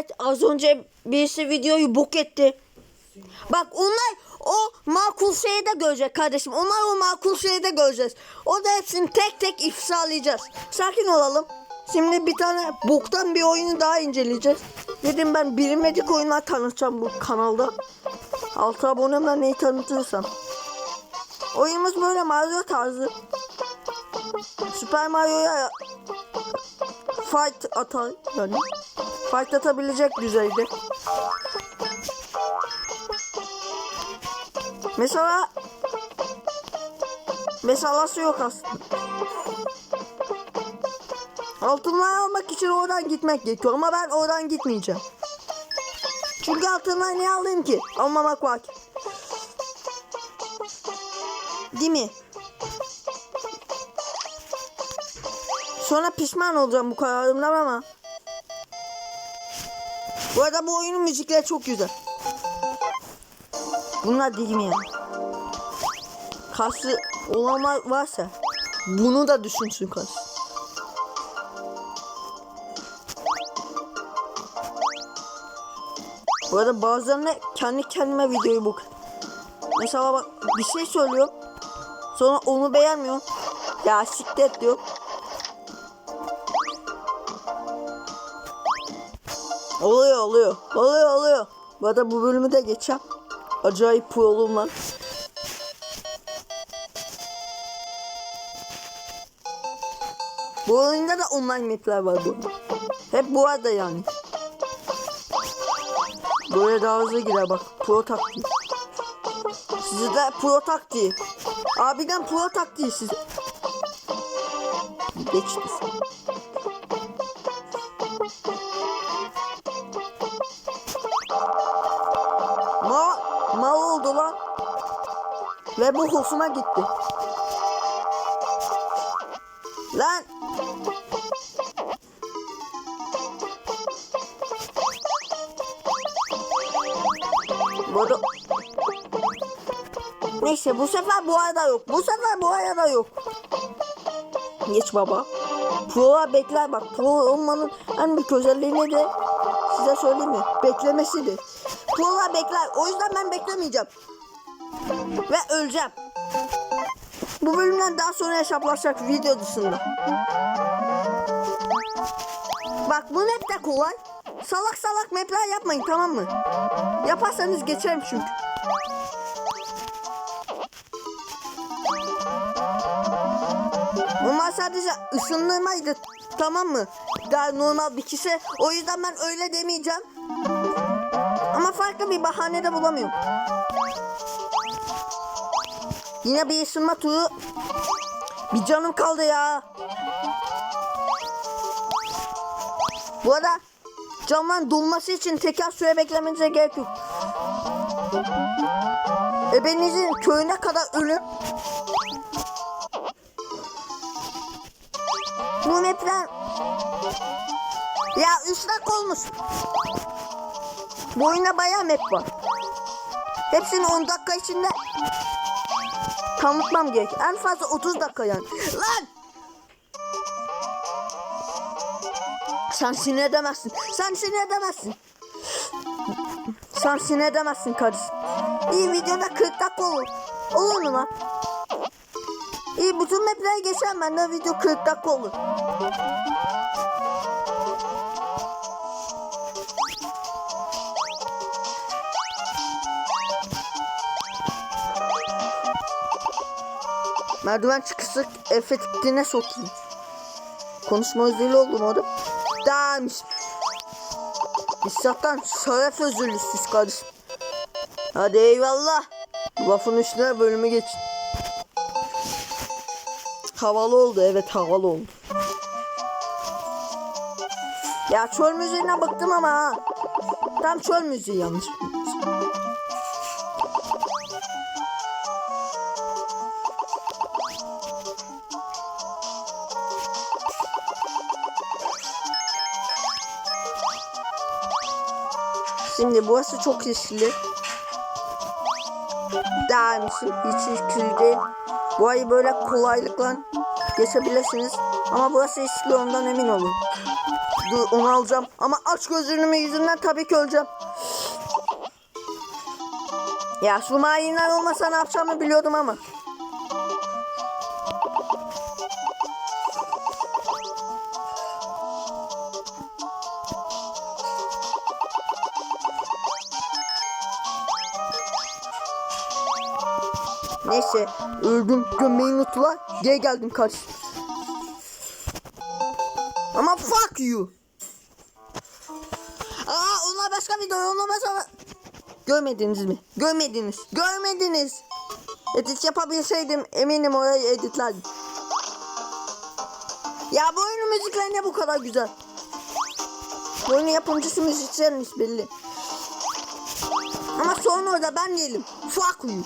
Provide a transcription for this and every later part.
Evet az önce birisi videoyu bok etti. Bak onlar o makul şeyi de görecek kardeşim. Onlar o makul şeyi de göreceğiz. O da hepsini tek tek ifsalayacağız. Sakin olalım. Şimdi bir tane boktan bir oyunu daha inceleyeceğiz. Dedim ben bilinmedik oyunlar tanıtacağım bu kanalda. 6 abonemle neyi tanıtırsam. Oyunumuz böyle Mario tarzı. Super Mario'ya fight atar yani. Fight atabilecek düzeyde. Mesela mesalası yok aslında. Altınlar almak için oradan gitmek gerekiyor ama ben oradan gitmeyeceğim. Çünkü altınlar niye alayım ki? Almamak var. Değil mi? Sonra pişman olacağım bu kararımdan ama. Bu arada bu oyunun müzikleri çok güzel. Bunlar değil mi yani? Karşı olanlar varsa bunu da düşünsün karşı. Bu arada bazılarına kendi kendime videoyu bak. Mesela bak bir şey söylüyorum. Sonra onu beğenmiyorum. Ya siklet diyor. Oluyor oluyor. Oluyor oluyor. Bu arada bu bölümü de geçeceğim. Acayip prolum var. Bu oyunda da online mapler var bu. Hep bu arada yani. Böyle daha hızlı gider bak. Pro taktiği. Size de pro taktiği. Abiden pro taktiği size. Geçti. Ve bu hoşuma gitti. Lan. Arada... Neyse bu sefer bu arada yok. Bu sefer bu arada yok. Geç baba. Pro'lar bekler bak. Pro olmanın en büyük özelliği ne de size söyleyeyim mi? Beklemesidir. Pro'lar bekler. O yüzden ben beklemeyeceğim. Ve öleceğim. Bu bölümden daha sonra hesaplaşacak video dışında. Bak bu map de kolay. Salak salak mapler yapmayın tamam mı? Yaparsanız geçerim çünkü. Onlar sadece ısınırmaydı tamam mı? Daha normal bir kişi. O yüzden ben öyle demeyeceğim. Ama farklı bir bahane de bulamıyorum. Yine bir ısınma turu. Bir canım kaldı ya. Bu arada camların dolması için teker süre beklemenize gerek yok. Ebenizin köyüne kadar ölüm. Bu mapler ya 3 dakika olmuş. Bu oyunda bayağı map var. Hepsini 10 dakika içinde tanıtmam gerek. En fazla 30 dakika yani. Lan! Sen sinir edemezsin. Sen sinir edemezsin. Sen sinir edemezsin kardeşim. İyi videoda 40 dakika olur. Olur mu lan? İyi bütün mapleri geçen benden video 40 dakika olur. Merdiven çıkısı efektine sokayım. Konuşma özürlü oldum orada. Değilmiş. İstaktan şeref özürlü siz kardeşim. Hadi eyvallah. Lafın üstüne bölümü geçin. Havalı oldu evet havalı oldu. Ya çöl müziğine baktım ama. Tam çöl müziği yanlış. Şimdi burası çok riskli. Daha mısın? Hiç riskli değil. Bu ayı böyle kolaylıkla geçebilirsiniz. Ama burası riskli ondan emin olun. Dur onu alacağım. Ama aç gözlüğümün yüzünden tabii ki öleceğim. Ya şu mayınlar olmasa ne yapacağımı biliyordum ama. Öldüm gömmeyi unuttular. Geri geldim karşı. Ama fuck you. Aa onlar başka video onlar başka Görmediniz mi? Görmediniz. Görmediniz. Edit yapabilseydim eminim orayı editlerdim. Ya bu oyunun müzikleri ne bu kadar güzel. Bu oyunun yapımcısı müzisyenmiş belli. Ama sorun orada ben değilim. Fuck you.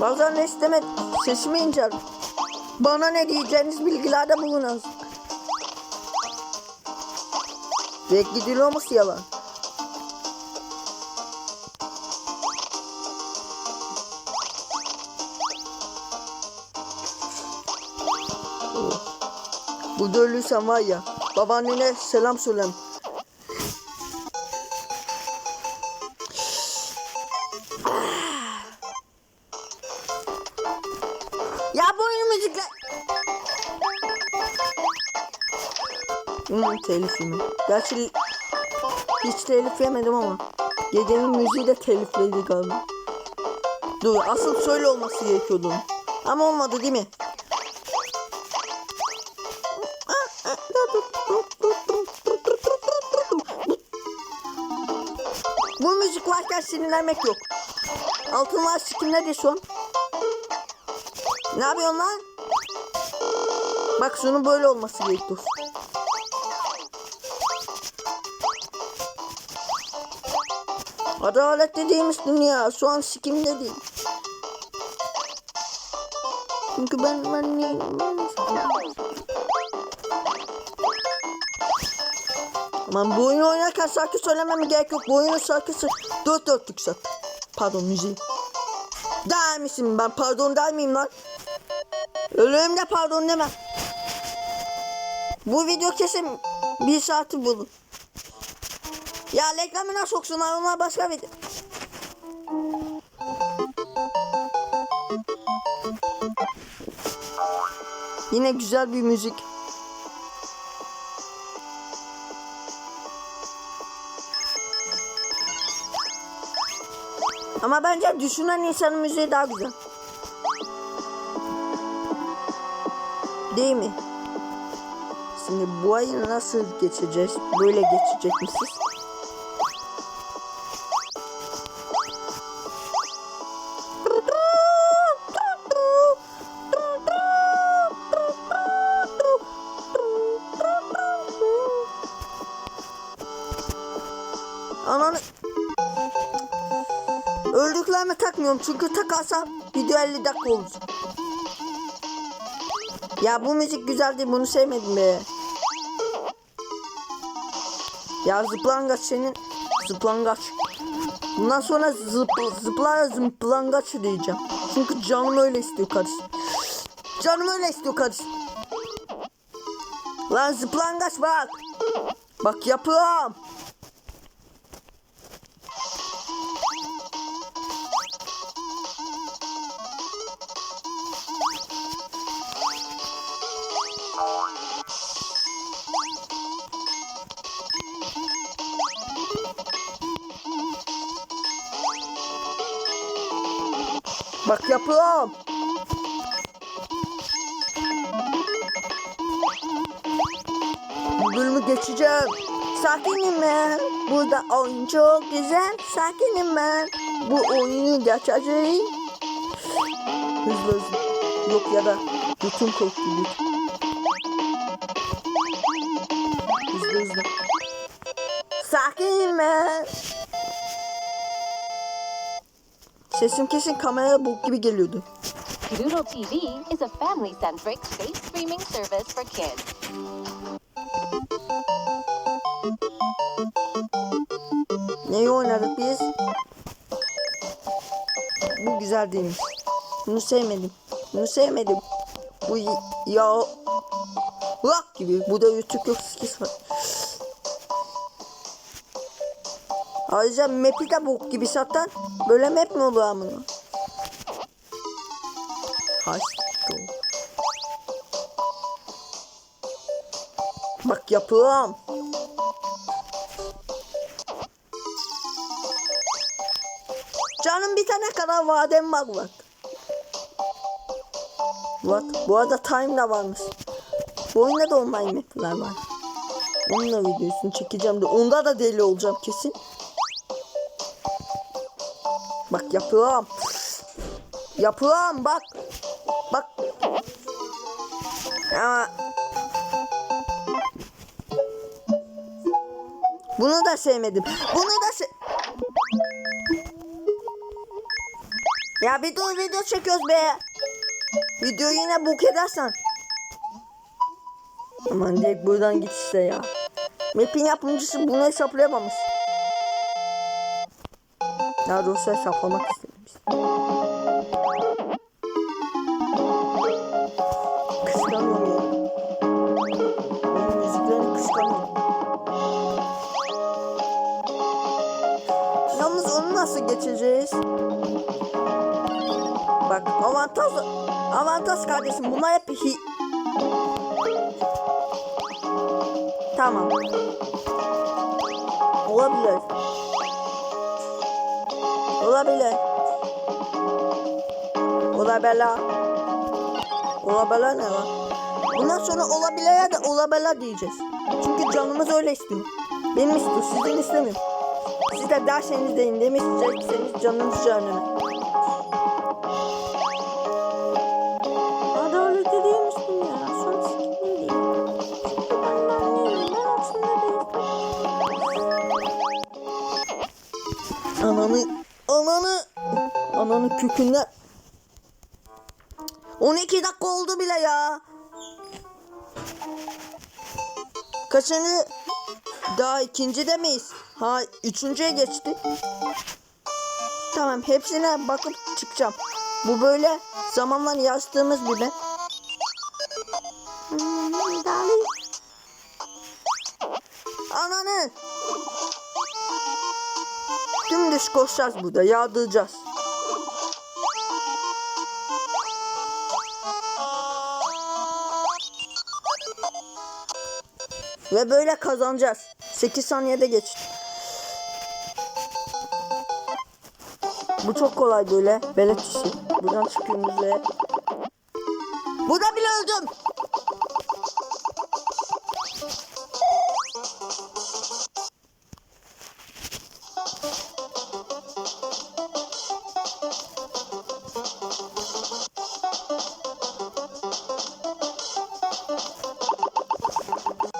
Bazen ne istemek sesimi incer. Bana ne diyeceğiniz bilgilerde bulunuz. Renkli dil olması yalan. Burada ölürsen var ya babaannene selam söylem. Ya bu oyun müzikler... Hmm, telif mi? Gerçi hiç telif yemedim ama. Gecenin müziği de telifliydi galiba. Dur asıl şöyle olması gerekiyordu. Ama olmadı değil mi? Bu müzik varken sinirlenmek yok. Altınlar sikimler de son. Ne yapıyorsun lan? Bak şunun böyle olması gerekiyor. Adalet dediğimiz dünya şu an sikimde değil. Çünkü ben ben ben, Aman bu oyunu oynarken şarkı söylememe gerek yok. Bu oyunun şarkısı dört dörtlük zaten. Pardon müziği. Der misin ben pardon der miyim lan? Ölüm de pardon demem. Bu video kesin bir saati bulur. Ya reklamına soksunlar onlar başka video. Yine güzel bir müzik. Ama bence düşünen insanın müziği daha güzel. Değil mi? Şimdi bu ayı nasıl geçeceğiz? Böyle geçecek misiniz? Ananı... Öldüklerime takmıyorum çünkü takarsam video 50 dakika olur. Ya bu müzik güzel değil bunu sevmedim be. Ya zıplangaç senin zıplangaç. Bundan sonra zıp, zıplar zıplangaç diyeceğim. Çünkü canım öyle istiyor kardeşim. Canım öyle istiyor kardeşim. Lan zıplangaç bak. Bak yapıyorum. Bak yapıyorum. Bu bölümü geçeceğim. Sakinim ben. Burada oyun çok güzel. Sakinim ben. Bu oyunu geçeceğim. Hızlı hızlı. Yok ya da bütün korktuğu. Hızlı hızlı. Sakinim ben. Sesim kesin kameraya bok gibi geliyordu. Doodle TV is a family-centric safe streaming service for kids. Neyi oynadık biz? Bu güzel değilmiş. Bunu sevmedim. Bunu sevmedim. Bu ya... Lak gibi. Bu da YouTube yok. Sikis var. Ayrıca map'i de bok gibi satan. Böyle map mi olur amına? Haşto. Bak yapıyorum. Canım bir tane kadar vadem var bak. Bak bu arada time da varmış. Bu oyunda da online map'ler var. Onunla videosunu çekeceğim de onda da deli olacağım kesin. Yapıyorum. Yapıyorum bak. Bak. Ama Bunu da sevmedim. Bunu da se Ya bir dur video çekiyoruz be. Videoyu yine bok edersen. Aman direkt buradan git işte ya. Map'in yapımcısı bunu hesaplayamamış. Daha doğrusu hesaplamak istemiş. Benim müziklerini kıskanıyorum. Yalnız onu nasıl geçeceğiz? Bak avantaj avantaj kardeşim bunlar hep hi Tamam. Olabilir. Olabilir. Olabilir. Olabilir ne lan? Bundan sonra olabilir'e de olabilir diyeceğiz. Çünkü canımız öyle istiyor. Benim istiyor, sizin istemiyor. Siz de derseniz deyin demiş isteyecekseniz canınız cehenneme. Kökünden. 12 dakika oldu bile ya. Kaçıncı? Daha ikinci de miyiz? Ha üçüncüye geçti. Tamam hepsine bakıp çıkacağım. Bu böyle zamanla yazdığımız bir darling. Ananı. Dümdüz koşacağız burada yağdıracağız. Ve böyle kazanacağız. 8 saniyede geçti. Bu çok kolay böyle. Belet. Buradan çıkıyoruz ve... Burada bile öldüm.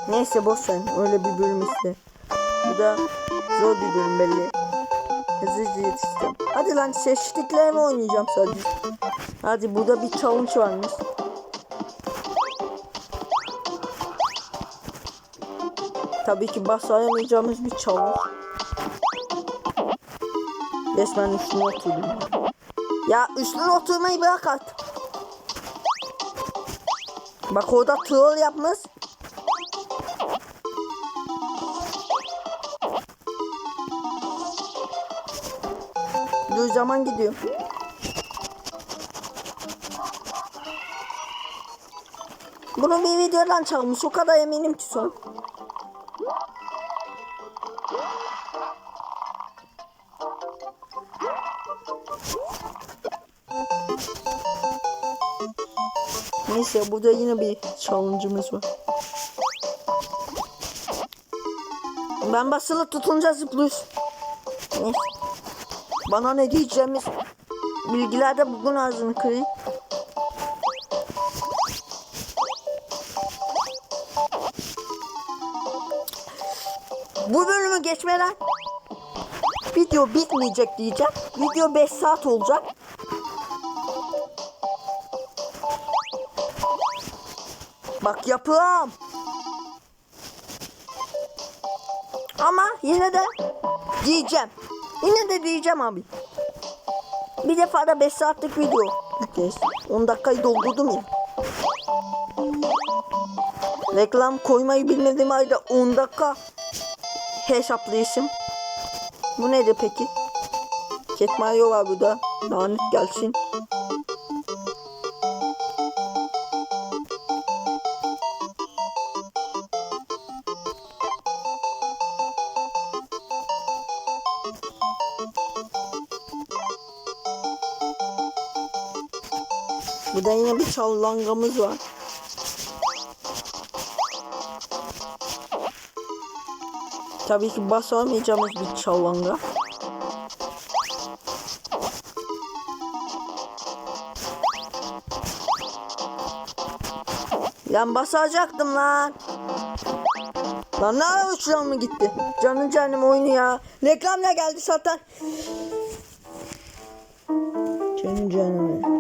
Neyse boş ver. Öyle bir bölüm işte. Bu da zor bir bölüm belli. Hızlıca yetiştim. Hadi lan mi oynayacağım sadece? Hadi burada bir challenge varmış. Tabii ki basayamayacağımız bir challenge. Resmen üstüne oturdum. Ya üstüne oturmayı bırak artık. Bak orada troll yapmış. Zaman gidiyor. Bunu bir videodan çalmış. O kadar eminim ki son. Neyse burada yine bir challenge'ımız var. Ben basılı tutunca zıplıyoruz. Neyse. Bana ne diyeceğimiz bilgilerde bugün ağzını kırayım. Bu bölümü geçmeden video bitmeyecek diyeceğim. Video 5 saat olacak. Bak yapıyorum. Ama yine de Diyeceğim. Yine de diyeceğim abi. Bir defa da 5 saatlik video yükleriz. 10 dakikayı doldurdum ya. Reklam koymayı bilmediğim ayda 10 dakika hesaplayışım. Bu nedir peki? Cat Mario var burada. Lanet gelsin. Burada yine bir çallangamız var. Tabii ki basamayacağımız bir çallanga. Lan basacaktım lan. Lan ne uçuran mı gitti? Canın canım oyunu ya. Reklam ne geldi zaten? Canın canım.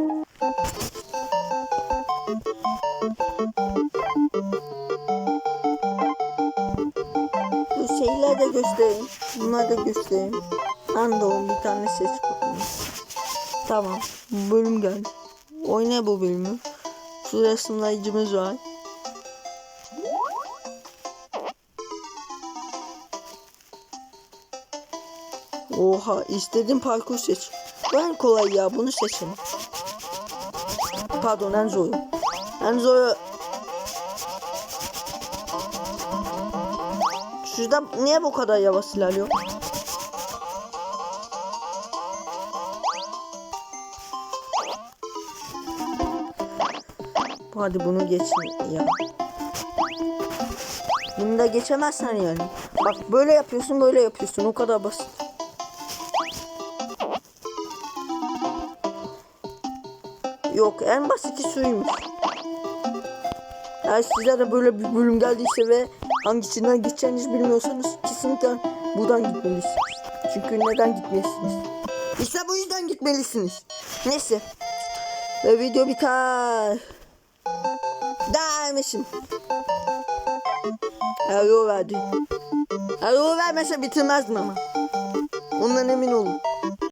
Göstereyim. Bunları da göstereyim. Andon bir tane ses bakayım. Tamam. Bölüm geldi. Oyna bu bölümü. Şurada sınayıcımız var. Oha istediğin parkur seç. Ben kolay ya bunu seçin. Pardon en zoru. En zoru. Şurada niye bu kadar yavaş ilerliyor? Hadi bunu geçin ya. Bunu da geçemezsen yani. Bak böyle yapıyorsun böyle yapıyorsun o kadar basit. Yok en basiti suymuş. Eğer size de böyle bir bölüm geldiyse ve hangisinden geçeceğinizi bilmiyorsanız kesinlikle buradan gitmelisiniz. Çünkü neden gitmelisiniz? İşte bu yüzden gitmelisiniz. Neyse. Ve video biter. Dermişim. O verdi. O vermese bitirmezdim ama. Ondan emin olun.